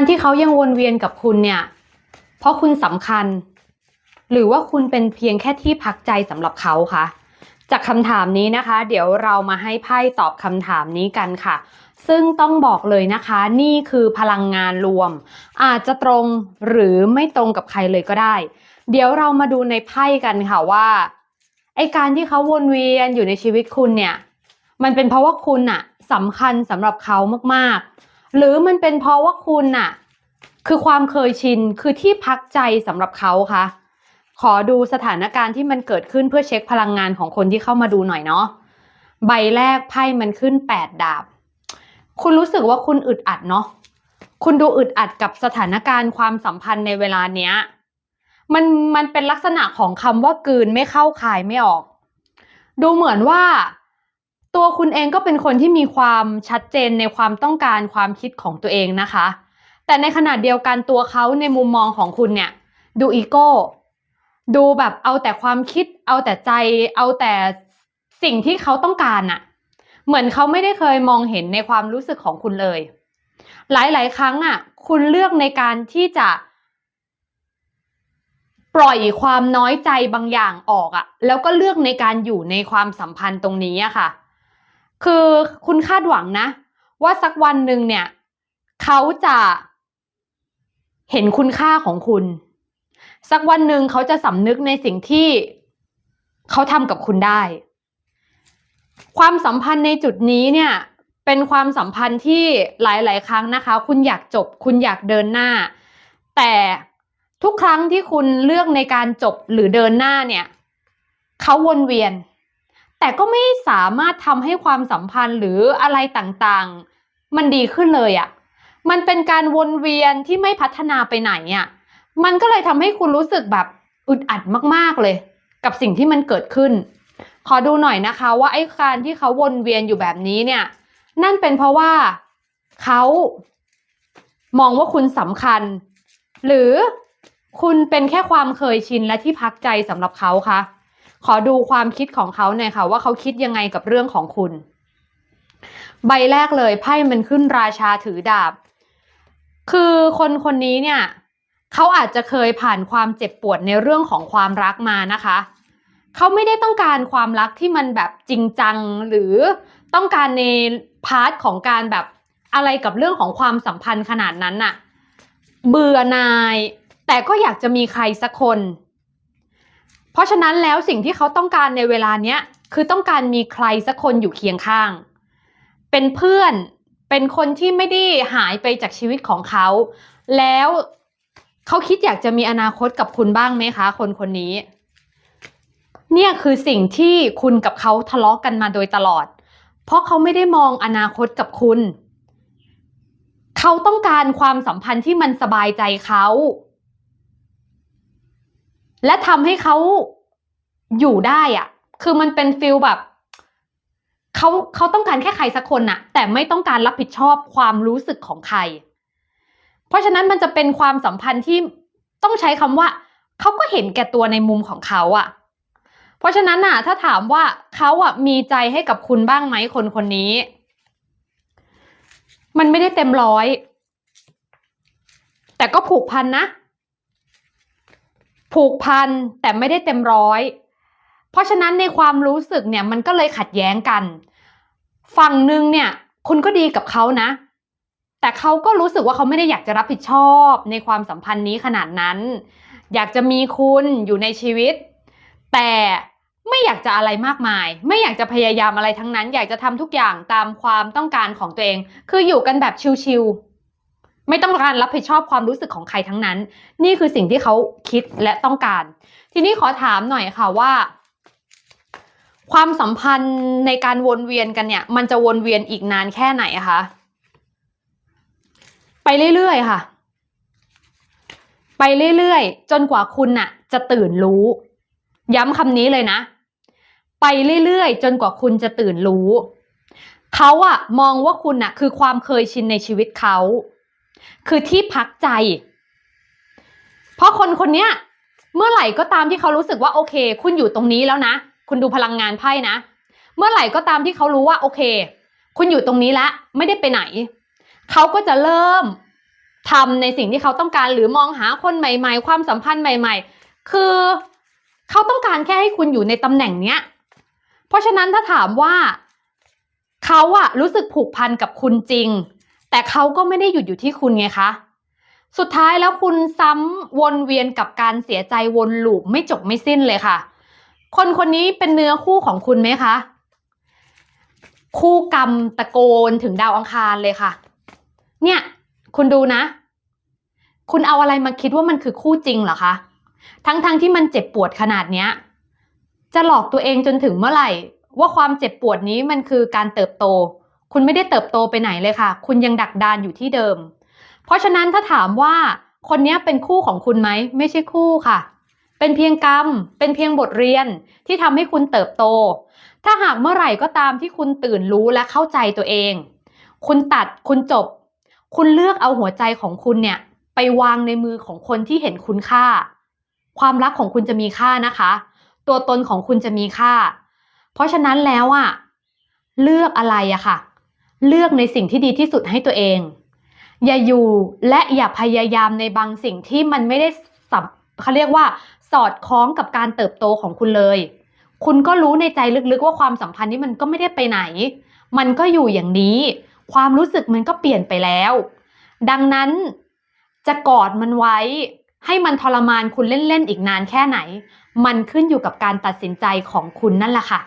การที่เขายังวนเวียนกับคุณเนี่ย เพราะคุณสำคัญ หรือว่าคุณเป็นเพียงแค่ที่พักใจสำหรับเขาคะจากคำถามนี้นะคะ เดี๋ยวเรามาให้ไพ่ตอบคำถามนี้กันค่ะ ซึ่งต้องบอกเลยนะคะ นี่คือพลังงานรวม อาจจะตรงหรือไม่ตรงกับใครเลยก็ได้ เดี๋ยวเรามาดูในไพ่กันค่ะว่าไอการที่เขาวนเวียนอยู่ในชีวิตคุณเนี่ย มันเป็นเพราะว่าคุณน่ะสำคัญสำหรับเขามากๆ หรือมันเป็นเพราะว่าคุณน่ะ คือความเคยชินคือที่พักใจสำหรับเขาคะขอดูสถานการณ์ที่มันเกิดขึ้นเพื่อเช็คพลังงานของคนที่เข้ามาดูหน่อยเนาะใบแรกไพ่มันขึ้นแปดดาบ คุณรู้สึกว่าคุณอึดอัดเนาะคุณดูอึดอัดกับสถานการณ์ความสัมพันธ์ในเวลาเนี้ย มันมันเป็นลักษณะของคำว่ากืนไม่เข้าคายไม่ออก ดูเหมือนว่า ตัวคุณเองก็เป็นคนที่มีความชัดเจนในความต้องการความคิดของตัวเองนะคะ แต่ในขณะเดียวกันตัวเขาในมุมมองของคุณเนี่ยดูอีโก้ดูแบบเอาแต่ความคิด เอาแต่ใจ เอาแต่สิ่งที่เขาต้องการน่ะเหมือนเขาไม่ได้เคยมองเห็นในความรู้สึกของคุณเลย หลายๆ ครั้งอะคุณเลือกในการที่จะปล่อยความน้อยใจบางอย่างออกอะแล้วก็เลือกในการอยู่ในความสัมพันธ์ตรงนี้อะค่ะ คือคุณคาดหวังนะ ว่าสักวันหนึ่งเนี่ย เขาจะเห็นคุณค่าของคุณ สักวันหนึ่งเขาจะสำนึกในสิ่งที่เขาทำกับคุณได้ ความสัมพันธ์ในจุดนี้เนี่ยเป็นความสัมพันธ์ที่หลาย ๆ ครั้งนะคะ คุณอยากจบ คุณอยากเดินหน้า แต่ทุกครั้งที่คุณเลือกในการจบหรือเดินหน้าเนี่ย เขาวนเวียน แต่ก็ไม่สามารถทำให้ความสัมพันธ์หรืออะไรต่างๆ มันดีขึ้นเลยอะ่ะ มันเป็นการวนเวียนที่ไม่พัฒนาไปไหนอะ่ะ มันก็เลยทำให้คุณรู้สึกแบบอึดอัดมากๆเลย กับสิ่งที่มันเกิดขึ้น ขอดูหน่อยนะคะว่าไอ้การที่เขาวนเวียนอยู่แบบนี้เนี่ย นั่นเป็นเพราะว่าเขามองว่าคุณสำคัญ หรือคุณเป็นแค่ความเคยชินและที่พักใจสำหรับเขาคะ ขอดูความคิดของเขาหน่อยค่ะ ว่าเขาคิดยังไงกับเรื่องของคุณ ใบแรกเลยไพ่มันขึ้นราชาถือดาบ คือคนคนนี้เนี่ยเขาอาจจะเคยผ่านความเจ็บปวดในเรื่องของความรักมานะคะเขาไม่ได้ต้องการความรักที่มันแบบจริงจังหรือต้องการในพาร์ทของการแบบอะไรกับเรื่องของความสัมพันธ์ขนาดนั้นน่ะ เบื่อนาย แต่ก็อยากจะมีใครสักคน เพราะฉะนั้นแล้วสิ่งที่เขาต้องการในเวลาเนี้ยคือต้องการมีใครสักคนอยู่เคียงข้าง เป็นเพื่อนเป็นคนที่ไม่ได้หายไปจากชีวิตของเขา แล้วเขาคิดอยากจะมีอนาคตกับคุณบ้างไหมคะ คนคนนี้ เนี่ยคือสิ่งที่คุณกับเขาทะเลาะกันมาโดยตลอด เพราะเขาไม่ได้มองอนาคตกับคุณ เขาต้องการความสัมพันธ์ที่มันสบายใจเขา และทำให้เขาอยู่ได้อะคือมันเป็นฟิลแบบเขาเขาต้องการแค่ใครสักคนน่ะ แต่ไม่ต้องการรับผิดชอบความรู้สึกของใคร เพราะฉะนั้นมันจะเป็นความสัมพันธ์ที่ต้องใช้คำว่าเขาก็เห็นแก่ตัวในมุมของเขาอะเพราะฉะนั้นน่ะ ถ้าถามว่าเขาอะมีใจให้กับคุณบ้างไหมคนคนนี้ มันไม่ได้เต็มร้อย แต่ก็ผูกพันนะ ผูกพันแต่ไม่ได้เต็มร้อย เพราะฉะนั้นในความรู้สึกเนี่ยมันก็เลยขัดแย้งกัน ฝั่งหนึ่งเนี่ยคุณก็ดีกับเขานะ แต่เขาก็รู้สึกว่าเขาไม่ได้อยากจะรับผิดชอบในความสัมพันธ์นี้ขนาดนั้น อยากจะมีคุณอยู่ในชีวิต แต่ไม่อยากจะอะไรมากมาย ไม่อยากจะพยายามอะไรทั้งนั้น อยากจะทำทุกอย่างตามความต้องการของตัวเอง คืออยู่กันแบบชิลๆ ไม่ต้องการรับผิดชอบความรู้สึกของใครทั้งนั้น นี่คือสิ่งที่เขาคิดและต้องการ ทีนี้ขอถามหน่อยค่ะว่า ความสัมพันธ์ในการวนเวียนกันเนี่ย มันจะวนเวียนอีกนานแค่ไหนคะไปเรื่อยๆค่ะ ไปเรื่อยๆ จนกว่าคุณน่ะ จะตื่นรู้ ย้ำคำนี้เลยนะ ไปเรื่อยๆ จนกว่าคุณจะตื่นรู้ เขาอะมองว่าคุณน่ะ คือความเคยชินในชีวิตเขา คือที่พักใจ เพราะคนคนเนี้ยเมื่อไหร่ก็ตามที่เขารู้สึกว่าโอเค คุณอยู่ตรงนี้แล้วนะ คุณดูพลังงานไพ่นะ เมื่อไหร่ก็ตามที่เขารู้ว่าโอเค คุณอยู่ตรงนี้แล้วไม่ได้ไปไหน เขาก็จะเริ่มทำในสิ่งที่เขาต้องการหรือมองหาคนใหม่ ๆ ความสัมพันธ์ใหม่ ๆ คือเขาต้องการแค่ให้คุณอยู่ในตำแหน่งเนี้ย เพราะฉะนั้นถ้าถามว่าเขาอะรู้สึกผูกพันกับคุณจริง แต่เขาก็ไม่ได้หยุดอยู่ที่คุณไงคะ สุดท้ายแล้วคุณซ้ำวนเวียนกับการเสียใจวนลูปไม่จบไม่สิ้นเลยค่ะ คนคนนี้เป็นเนื้อคู่ของคุณไหมคะ คู่กรรมตะโกนถึงดาวอังคารเลยค่ะ เนี่ย คุณดูนะ คุณเอาอะไรมาคิดว่ามันคือคู่จริงเหรอคะ ทั้งๆทที่มันเจ็บปวดขนาดเนี้ย จะหลอกตัวเองจนถึงเมื่อไหร่ ว่าความเจ็บปวดนี้มันคือการเติบโต คุณไม่ได้เติบโตไปไหนเลยค่ะ คุณยังดักดานอยู่ที่เดิม เพราะฉะนั้นถ้าถามว่าคนนี้เป็นคู่ของคุณไหม ไม่ใช่คู่ค่ะ เป็นเพียงกรรม เป็นเพียงบทเรียนที่ทำให้คุณเติบโต ถ้าหากเมื่อไหร่ก็ตามที่คุณตื่นรู้และเข้าใจตัวเอง คุณตัด คุณจบ คุณเลือกเอาหัวใจของคุณเนี่ยไปวางในมือของคนที่เห็นคุณค่า ความรักของคุณจะมีค่านะคะ ตัวตนของคุณจะมีค่า เพราะฉะนั้นแล้วอะเลือกอะไรอะค่ะ เลือกในสิ่งที่ดีที่สุดให้ตัวเอง อย่าอยู่และอย่าพยายามในบางสิ่งที่มันไม่ได้สับเขาเรียกว่า สอดคล้องกับการเติบโตของคุณเลย คุณก็รู้ในใจลึกๆว่าความสัมพันธ์นี้มันก็ไม่ได้ไปไหน มันก็อยู่อย่างนี้ ความรู้สึกมันก็เปลี่ยนไปแล้ว ดังนั้นจะกอดมันไว้ ให้มันทรมานคุณเล่นๆอีกนานแค่ไหน มันขึ้นอยู่กับการตัดสินใจของคุณนั่นแหละค่ะ